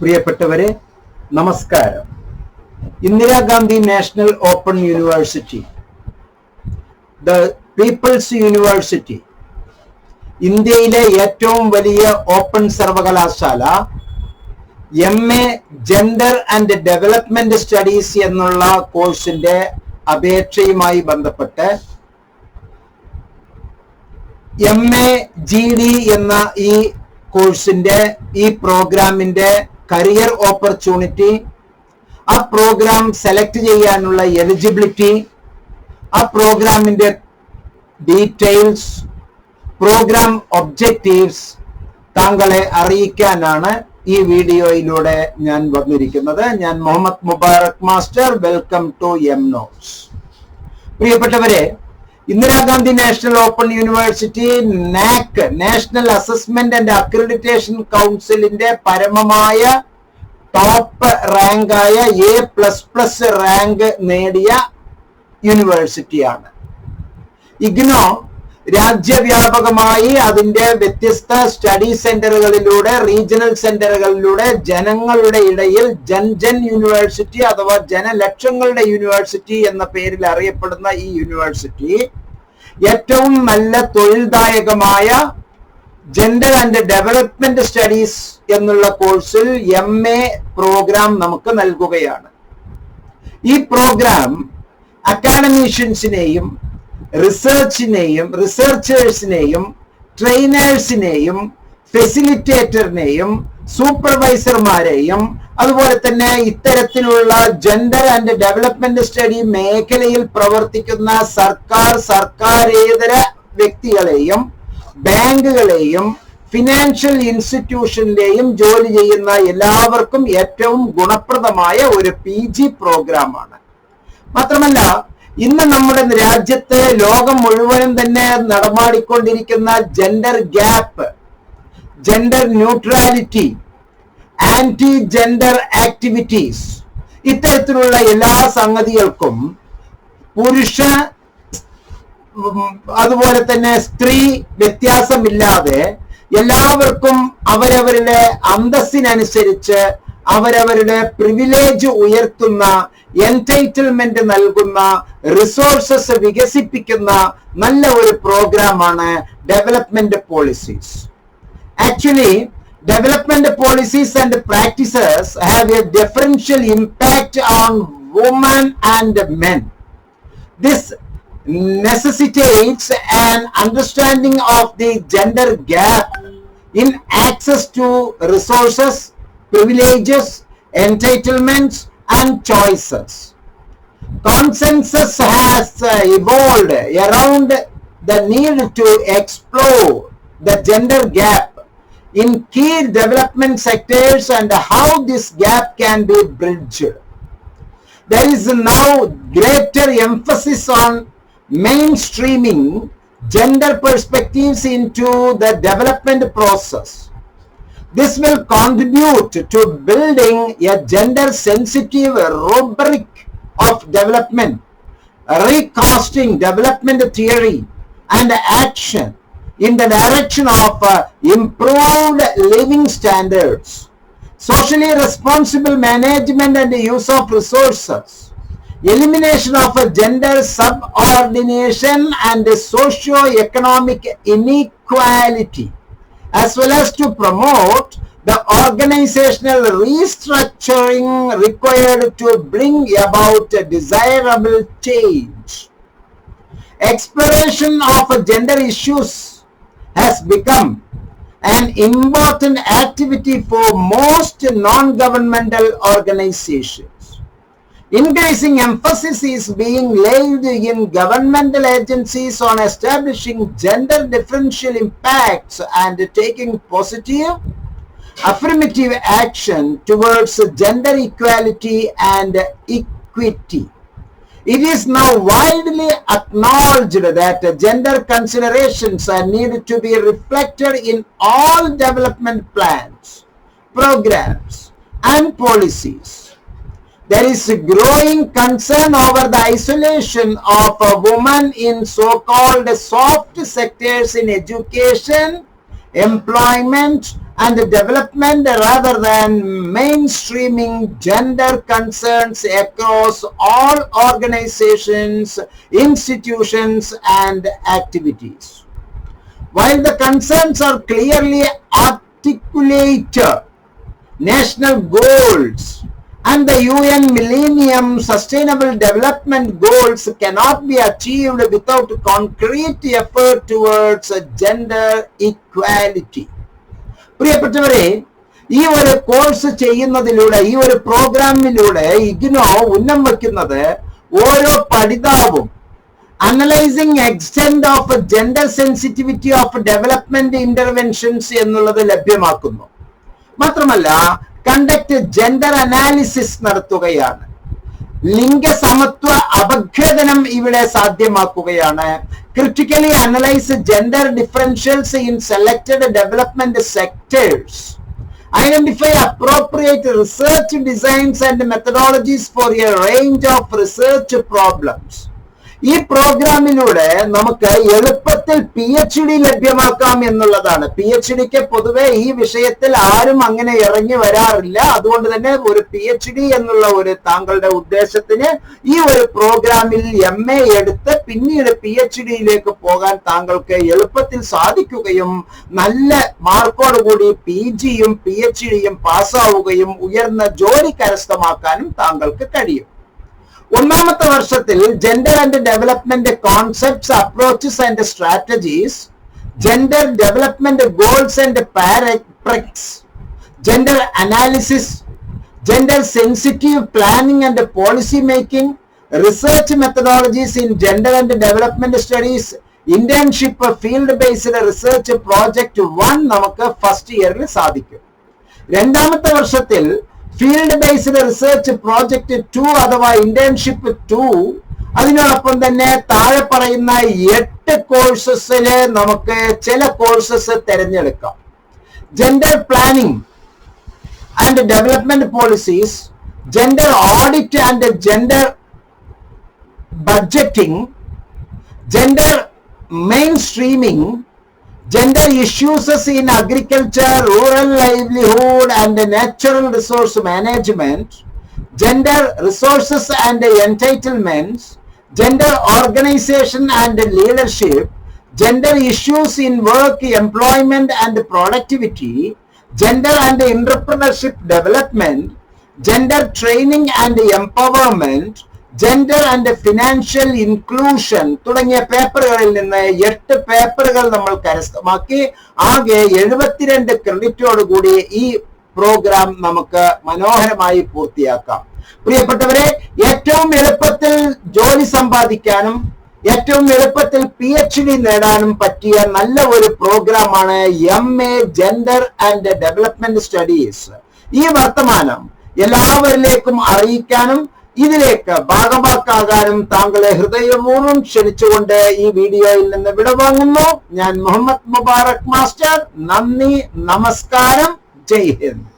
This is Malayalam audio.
പ്രിയപ്പെട്ടവരെ നമസ്കാരം. Indira Gandhi national open university the people's university ഇന്ത്യയിലെ ഏറ്റവും വലിയ ഓപ്പൺ സർവകലാശാല M A gender and development studies എന്നുള്ള കോഴ്സിന്റെ അപേക്ഷയുമായി ബന്ധപ്പെട്ട് എം എ ജി ഡി എന്ന ഈ കോഴ്സിന്റെ ഈ പ്രോഗ്രാമിന്റെ കരിയർ ഓപ്പർച്യൂണിറ്റി ആ പ്രോഗ്രാം സെലക്ട് ചെയ്യാനുള്ള എലിജിബിലിറ്റി ആ പ്രോഗ്രാമിന്റെ ഡീറ്റെയിൽസ് പ്രോഗ്രാം ഒബ്ജക്റ്റീവ്സ് താങ്കളെ അറിയിക്കാനാണ് ഈ വീഡിയോയിലൂടെ ഞാൻ വന്നിരിക്കുന്നത്. ഞാൻ Muhammad Mubarak master. Welcome to M notes പ്രിയപ്പെട്ടവരെ Indira Gandhi national open university NAAC national assessment and accreditation കൗൺസിലിന്റെ പരമമായ ടോപ്പ് റാങ്കായ എ പ്ലസ് പ്ലസ് റാങ്ക് നേടിയ യൂണിവേഴ്സിറ്റിയാണ്. ഇഗ്നോ രാജ്യവ്യാപകമായി അതിന്റെ വ്യത്യസ്ത സ്റ്റഡി സെന്ററുകളിലൂടെ റീജിയണൽ സെന്ററുകളിലൂടെ ജനങ്ങളുടെ ഇടയിൽ ജൻജൻ ജൻ യൂണിവേഴ്സിറ്റി അഥവാ ജനലക്ഷങ്ങളുടെ യൂണിവേഴ്സിറ്റി എന്ന പേരിൽ അറിയപ്പെടുന്ന ഈ യൂണിവേഴ്സിറ്റി ഏറ്റവും നല്ല തൊഴിൽദായകമായ ജെൻഡർ ആൻഡ് ഡെവലപ്മെന്റ് സ്റ്റഡീസ് എന്നുള്ള കോഴ്സിൽ എം എ പ്രോഗ്രാം നമുക്ക് നൽകുകയാണ്. ഈ പ്രോഗ്രാം അക്കാഡമീഷ്യൻസിനെയും റിസർച്ചിനെയും റിസർച്ചേഴ്സിനെയും ട്രെയിനേഴ്സിനെയും ഫെസിലിറ്റേറ്ററിനെയും സൂപ്പർവൈസർമാരെയും അതുപോലെ തന്നെ ഇത്തരത്തിലുള്ള ജെൻഡർ ആൻഡ് ഡെവലപ്മെന്റ് സ്റ്റഡി മേഖലയിൽ പ്രവർത്തിക്കുന്ന സർക്കാർ സർക്കാരേതര വ്യക്തികളെയും ബാങ്കുകളെയും ഫിനാൻഷ്യൽ ഇൻസ്റ്റിറ്റ്യൂഷനിലെയും ജോലി ചെയ്യുന്ന എല്ലാവർക്കും ഏറ്റവും ഗുണപ്രദമായ ഒരു പി ജി പ്രോഗ്രാമാണ് മാത്രമല്ല ഇന്ന് നമ്മുടെ രാജ്യത്തെ ലോകം മുഴുവനും തന്നെ നടമാടിക്കൊണ്ടിരിക്കുന്ന gender gap gender neutrality anti gender activities ഇത്തരത്തിലുള്ള എല്ലാ സംഗതികൾക്കും പുരുഷ അതുപോലെ തന്നെ സ്ത്രീ വ്യത്യാസമില്ലാതെ എല്ലാവർക്കും അവരവരുടെ അന്തസ്സിനനുസരിച്ച് അവരവരുടെ പ്രിവിലേജ് ഉയർത്തുന്ന എൻറ്റൈറ്റിൽമെന്റ് നൽകുന്ന റിസോഴ്സസ് വികസിപ്പിക്കുന്ന നല്ല ഒരു പ്രോഗ്രാമാണ് development policies actually development policies and practices have a differential impact on women and men this necessitates an understanding of the gender gap in access to resources, privileges, entitlements, and choices. Consensus has uh, evolved around the need to explore the gender gap in key development sectors and how this gap can be bridged. There is now greater emphasis on mainstreaming gender perspectives into the development process. This will contribute to building a gender sensitive rubric of development, recasting development theory and action in the direction of uh, improved living standards, socially responsible management and use of resources, elimination of a gender subordination and socio-economic inequality, as well as to promote the organizational restructuring required to bring about a desirable change. Exploration of gender issues has become an important activity for most non-governmental organizations. Increasing emphasis is being laid in governmental agencies on establishing gender differential impacts and taking positive affirmative action towards gender equality and equity. It is now widely acknowledged that gender considerations are needed to be reflected in all development plans, programs, and policies. There is growing concern over the isolation of a woman in so-called soft sectors in education, employment, and development rather than mainstreaming gender concerns across all organizations, institutions, and activities. While the concerns are clearly articulated, national goals and the UN Millennium Sustainable Development Goals cannot be achieved without concrete effort towards gender equality. പ്രിയപ്പെട്ടവരെ ഈ ഒരു കോഴ്സ് ചെയ്യുന്നതിലൂടെ ഈ ഒരു പ്രോഗ്രാമിലൂടെ ഇഗ്നോ ഉന്നം വയ്ക്കുന്നത് ഓരോ പഠിതാവും analysing extend of gender sensitivity of development interventions എന്നുള്ളത് ലഭ്യമാക്കുന്നു മാത്രമല്ല കണ്ടക്ട് ജെൻഡർ അനാലിസിസ് നടത്തുകയാണ്. ലിംഗസമത്വ അപഗ്രഥനം ഇവിടെ സാധ്യമാക്കുകയാണ്. Critically analyse gender differentials in selected development sectors identify appropriate research designs and methodologies for a range of research problems ഈ പ്രോഗ്രാമിലൂടെ നമുക്ക് എളുപ്പത്തിൽ പി എച്ച് ഡി ലഭ്യമാക്കാം എന്നുള്ളതാണ്. പി എച്ച് ഡിക്ക് പൊതുവെ ഈ വിഷയത്തിൽ ആരും അങ്ങനെ ഇറങ്ങി വരാറില്ല. അതുകൊണ്ട് തന്നെ ഒരു പി എച്ച് ഡി എന്നുള്ള ഒരു താങ്കളുടെ ഉദ്ദേശത്തിന് ഈ ഒരു പ്രോഗ്രാമിൽ എം എ എടുത്ത് പിന്നീട് പി എച്ച് ഡിയിലേക്ക് പോകാൻ താങ്കൾക്ക് എളുപ്പത്തിൽ സാധിക്കുകയും നല്ല മാർക്കോടുകൂടി പി ജിയും പി എച്ച് ഡിയും പാസ്സാവുകയും ഉയർന്ന ജോലി കരസ്ഥമാക്കാനും താങ്കൾക്ക് കഴിയും. ഒന്നാമത്തെ വർഷത്തിൽ gender and development concepts approaches and strategies gender development goals and praxis gender analysis gender sensitive planning and policy making research methodologies in gender and development studies internship field based research project one നമുക്ക് ഫസ്റ്റ് ഇയറിൽ സാധിക്കും. രണ്ടാമത്തെ വർഷത്തിൽ field based research project two അഥവാ ഇന്റേൺഷിപ്പ് ടു അതിനോടൊപ്പം തന്നെ താഴെ പറയുന്ന എട്ട് കോഴ്സസിൽ നമുക്ക് ചില കോഴ്സസ് തിരഞ്ഞെടുക്കാം. Gender planning and development policies gender audit and gender budgeting gender mainstreaming gender issues in agriculture, rural livelihood and natural resource management, gender resources and entitlements, gender organization and leadership, gender issues in work, employment and productivity, gender and entrepreneurship development, gender training and empowerment, gender and financial inclusion തുടങ്ങിയ പേപ്പറുകളിൽ നിന്ന് എട്ട് പേപ്പറുകൾ നമ്മൾ കരസ്ഥമാക്കി. ആകെ എഴുപത്തിരണ്ട് ക്രെഡിറ്റോട് കൂടി ഈ പ്രോഗ്രാം നമുക്ക് മനോഹരമായി പൂർത്തിയാക്കാം. പ്രിയപ്പെട്ടവരെ ഏറ്റവും എളുപ്പത്തിൽ ജോലി സമ്പാദിക്കാനും ഏറ്റവും എളുപ്പത്തിൽ പി എച്ച് ഡി നേടാനും പറ്റിയ നല്ല ഒരു പ്രോഗ്രാമാണ് M A gender and development studies ഈ വർത്തമാനം എല്ലാവരിലേക്കും അറിയിക്കാനും ഇതിലേക്ക് ഭാഗമാക്കാകാനും താങ്കളെ ഹൃദയപൂർവം ക്ഷണിച്ചുകൊണ്ട് ഈ വീഡിയോയിൽ നിന്ന് വിടവാങ്ങുന്നു. ഞാൻ മുഹമ്മദ് മുബാറക് മാസ്റ്റർ. നന്ദി നമസ്കാരം. ജയ് ഹിന്ദ്.